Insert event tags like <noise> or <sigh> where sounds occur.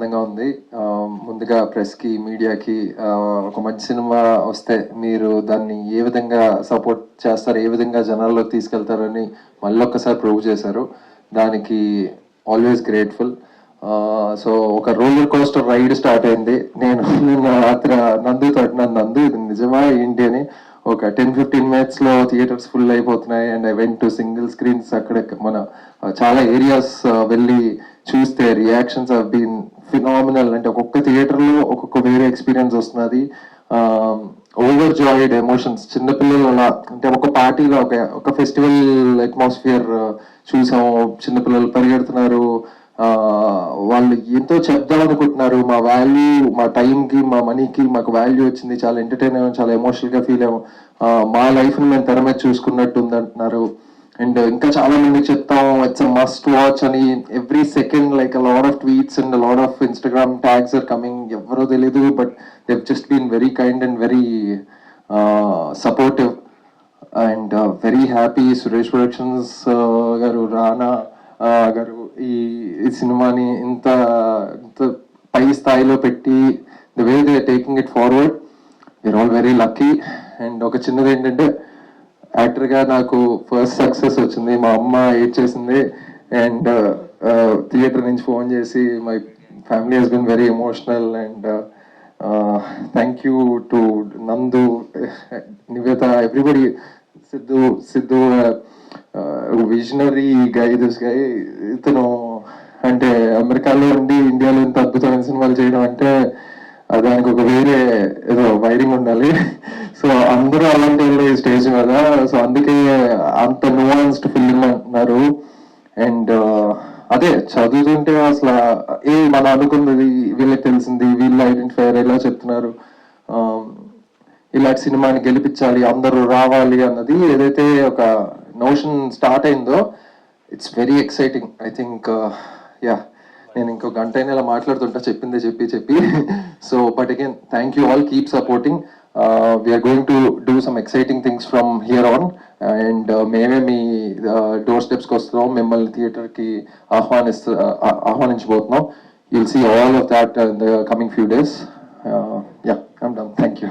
ఆనందంగా ఉంది. ముందుగా ప్రెస్కి మీడియాకి ఒక మంచి సినిమా వస్తే మీరు దాన్ని ఏ విధంగా సపోర్ట్ చేస్తారు ఏ విధంగా జనాల్లోకి తీసుకెళ్తారని మళ్ళీ ఒక్కసారి ప్రూవ్ చేశారు. దానికి ఆల్వేస్ గ్రేట్ఫుల్. సో ఒక రోలర్ కోస్టర్ రైడ్ స్టార్ట్ అయింది. నేను <laughs> నిన్న రాత్రి నందు నన్ను నందు ఇది నిజమా ఏంటి అని ఒక టెన్ ఫిఫ్టీన్ మినిట్స్లో థియేటర్స్ ఫుల్ అయిపోతున్నాయి. And I went to single screens అక్కడ మన చాలా ఏరియాస్ వెళ్ళి చూస్తే రియాక్షన్స్ హావ్ బీన్ ఫినామినల్ అంటే ఒక్కొక్క థియేటర్లో ఒక్కొక్క వేరే ఎక్స్పీరియన్స్ వస్తున్నది. ఓవర్ జాయిడ్ ఎమోషన్స్ చిన్నపిల్లలు అలా అంటే ఒక పార్టీలో ఒక ఒక ఫెస్టివల్ అట్మాస్ఫియర్ uh, చూసాము. చిన్నపిల్లలు పరిగెడుతున్నారు. Uh, వాళ్ళు ఎంతో చెప్దాం అనుకుంటున్నారు. మా వాల్యూ మా టైంకి మా మనీకి మాకు వాల్యూ వచ్చింది. చాలా ఎంటర్టైన్ అయ్యాం చాలా ఎమోషనల్గా ఫీల్ అయ్యాం మా లైఫ్ని మేము తెర మీద చూసుకున్నట్టు ఉంది అంటున్నారు అండ్ ఇంకా చాలా మందికి చెప్తాం ఇట్స్ మస్ట్ వాచ్ అని every second like lot of tweets and lot of Instagram tags are coming ఎవరో తెలియదు but they've just been very kind and very supportive and very happy Suresh productions garu Rana garu ఈ ఈ సినిమాని ఇంత ఇంత పై స్థాయిలో పెట్టి the way they taking it forward we're all very lucky and ఒక చిన్నది ఏంటంటే యాక్టర్గా నాకు ఫస్ట్ సక్సెస్ వచ్చింది. మా అమ్మ ఏడ్ చేసింది. అండ్ థియేటర్ uh, uh, నుంచి ఫోన్ చేసి my family has been very emotional and thank you to Nandu Nivetha everybody Siddhu Siddhu visionary guy this guy ఇతను అంటే అమెరికాలో ఉండి ఇండియాలో ఇంత అద్భుతమైన సినిమాలు చేయడం అంటే దానికి ఒక వేరే ఏదో వైరింగ్ ఉండాలి. సో అందరూ అలాంటి వాళ్ళే ఈ స్టేజ్ మీద. సో అందుకే అంత నువాన్స్డ్ ఫిల్మ్ అంటున్నారు. అండ్ uh, అదే చదువుతుంటే అసలు ఏ మనం అనుకున్నది వీళ్ళకి తెలిసింది వీళ్ళు ఐడెంటిఫై ఎలా చెప్తున్నారు. Um, ఇలాంటి సినిమాని గెలిపించాలి అందరూ రావాలి అన్నది ఏదైతే ఒక నోషన్ స్టార్ట్ అయిందో it's very exciting I think yeah నేను ఇంకో గంట అయినా ఇలా మాట్లాడుతుంటా చెప్పిందే చెప్పి చెప్పి. So but again thank you all keep supporting we're going to do some exciting things from here on and మేమే మీ uh, డోర్ స్టెప్స్కి వస్తున్నాం. మిమ్మల్ని థియేటర్కి ఆహ్వానిస్తూ uh, ఆహ్వానించబోతున్నాం. You'll see all of that the coming few days yeah I'm done thank you